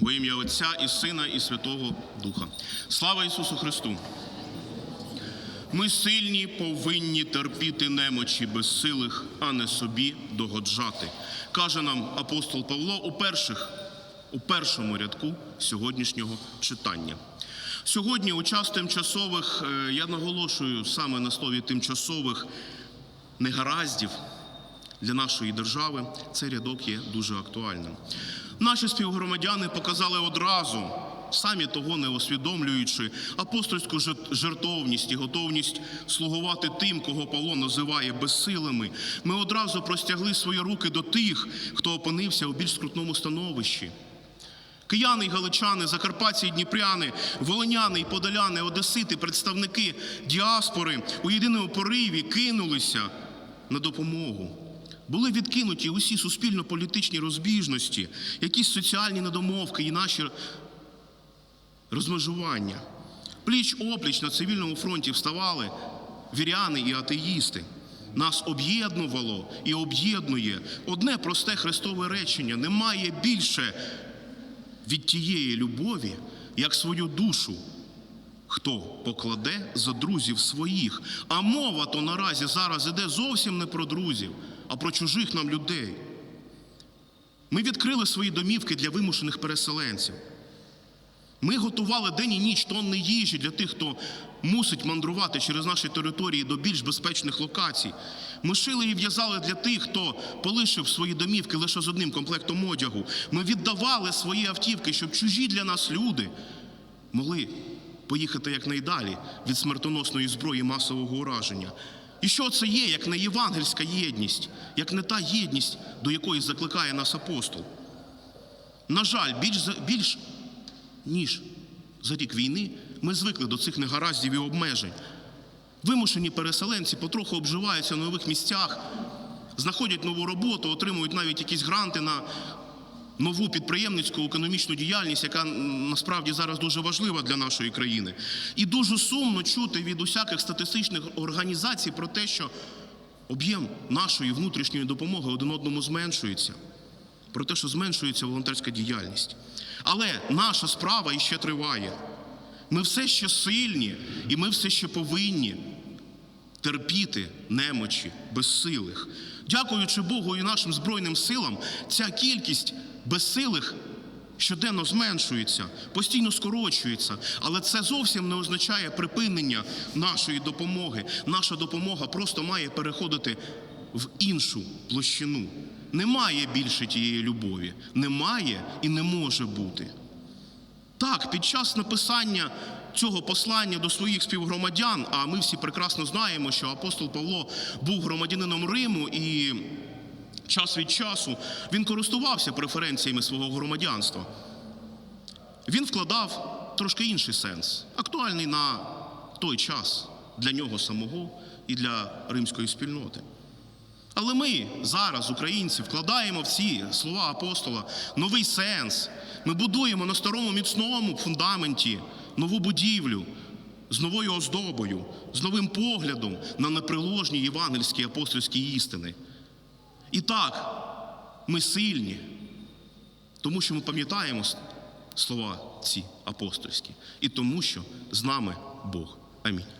Во ім'я Отця і Сина, і Святого Духа. Слава Ісусу Христу! Ми сильні повинні терпіти немочі безсилих, а не собі догоджати, каже нам апостол Павло у перших, у першому рядку сьогоднішнього читання. Сьогодні, у час тимчасових, е, я наголошую саме на слові тимчасових негараздів для нашої держави, цей рядок є дуже актуальним. Наші співгромадяни показали одразу, самі того не усвідомлюючи, апостольську жертовність і готовність слугувати тим, кого Павло називає безсилими. Ми одразу простягли свої руки до тих, хто опинився у більш скрутному становищі. Кияни й галичани, закарпатці й дніпряни, волиняни й подоляни, одесити, представники діаспори у єдиному пориві кинулися на допомогу. Були відкинуті усі суспільно-політичні розбіжності, якісь соціальні недомовки і наші розмежування. Пліч опліч на цивільному фронті вставали віряни і атеїсти. Нас об'єднувало і об'єднує одне просте хрестове речення: немає більше від тієї любові, як свою душу, хто покладе за друзів своїх. А мова то наразі зараз іде зовсім не про друзів, а про чужих нам людей. Ми відкрили свої домівки для вимушених переселенців. Ми готували день і ніч тонни їжі для тих, хто мусить мандрувати через наші території до більш безпечних локацій. Ми шили і в'язали для тих, хто полишив свої домівки лише з одним комплектом одягу. Ми віддавали свої автівки, щоб чужі для нас люди могли поїхати якнайдалі від смертоносної зброї масового ураження. І що це є, як не євангельська єдність, як не та єдність, до якої закликає нас апостол? На жаль, більш, більш ніж за рік війни ми звикли до цих негараздів і обмежень. Вимушені переселенці потроху обживаються на нових місцях, знаходять нову роботу, отримують навіть якісь гранти на нову підприємницьку економічну діяльність, яка насправді зараз дуже важлива для нашої країни. І дуже сумно чути від усяких статистичних організацій про те, що об'єм нашої внутрішньої допомоги один одному зменшується про те, що зменшується волонтерська діяльність. Але наша справа іще триває. Ми все ще сильні, і ми все ще повинні терпіти немочі безсилих. Дякуючи Богу і нашим Збройним силам, ця кількість безсилих щоденно зменшується, постійно скорочується. Але це зовсім не означає припинення нашої допомоги. Наша допомога просто має переходити в іншу площину. Немає більше тієї любові, немає і не може бути. Так, під час написання цього послання до своїх співгромадян, а ми всі прекрасно знаємо, що апостол Павло був громадянином Риму і час від часу він користувався преференціями свого громадянства. Він вкладав трошки інший сенс, актуальний на той час для нього самого і для римської спільноти. Але ми зараз, українці, вкладаємо в ці слова апостола новий сенс. Ми будуємо на старому міцному фундаменті нову будівлю з новою оздобою, з новим поглядом на неприложні євангельські апостольські істини. І так, ми сильні, тому що ми пам'ятаємо слова ці апостольські, і тому, що з нами Бог. Амінь.